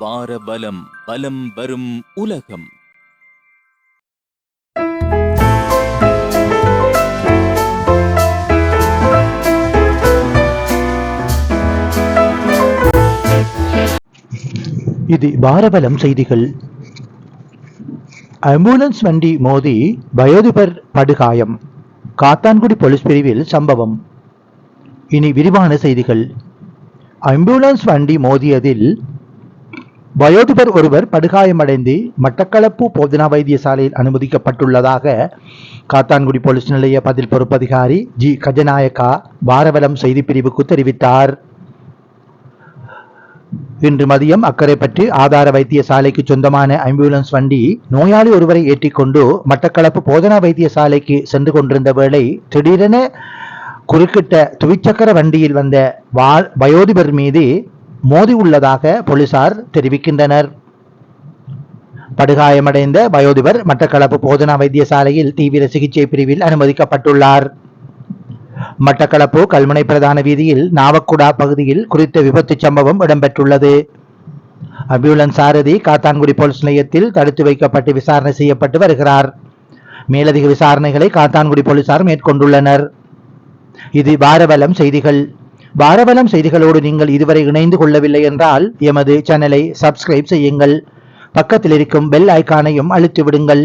பாரபலம் பலம் வரும் உலகம். இது பாரபலம் செய்திகள். ஆம்புலன்ஸ் வண்டி மோதி வயோதிபர் படுகாயம். காத்தான்குடி போலீஸ் பிரிவில் சம்பவம். இனி விரிவான செய்திகள். ஆம்புலன்ஸ் வண்டி மோதியதில் வயோதிபர் ஒருவர் படுகாயமடைந்து மட்டக்களப்பு போதனா வைத்தியசாலையில் அனுமதிக்கப்பட்டுள்ளதாக காத்தான்குடி போலீஸ் நிலைய பதில் பொறுப்பதிகாரி ஜி. கஜநாயக்கா பாரவலம் செய்திப்பிரிவுக்கு தெரிவித்தார். இன்று மதியம் அக்கரைப்பற்று ஆதார வைத்தியசாலைக்கு சொந்தமான ஆம்புலன்ஸ் வண்டி நோயாளி ஒருவரை ஏற்றிக்கொண்டு மட்டக்களப்பு போதனா வைத்தியசாலைக்கு சென்று கொண்டிருந்த வேளை திடீரென குறுக்கிட்ட துவிச்சக்கர வண்டியில் வந்த வயோதிபர் மீது மோதி உள்ளதாக போலீசார் தெரிவிக்கின்றனர். படுகாயமடைந்த வயோதிபர் மட்டக்களப்பு போதனா வைத்தியசாலையில் தீவிர சிகிச்சை பிரிவில் அனுமதிக்கப்பட்டுள்ளார். மட்டக்களப்பு கல்முனை பிரதான வீதியில் நாவக்குடா பகுதியில் குறித்த விபத்து சம்பவம் இடம்பெற்றுள்ளது. அம்பியூலன்ஸ் சாரதி காத்தான்குடி போலீஸ் நிலையத்தில் தடுத்து வைக்கப்பட்டு விசாரணை செய்யப்பட்டு வருகிறார். மேலதிக விசாரணைகளை காத்தான்குடி போலீசார் மேற்கொண்டுள்ளனர். இது வாரவலம் செய்திகள். வாரவலம் செய்திகளோடு நீங்கள் இதுவரை இணைந்து கொள்ளவில்லை என்றால் எமது சேனலை சப்ஸ்கிரைப் செய்யுங்கள். பக்கத்தில் இருக்கும் பெல் ஐக்கானையும் அழுத்திவிடுங்கள்.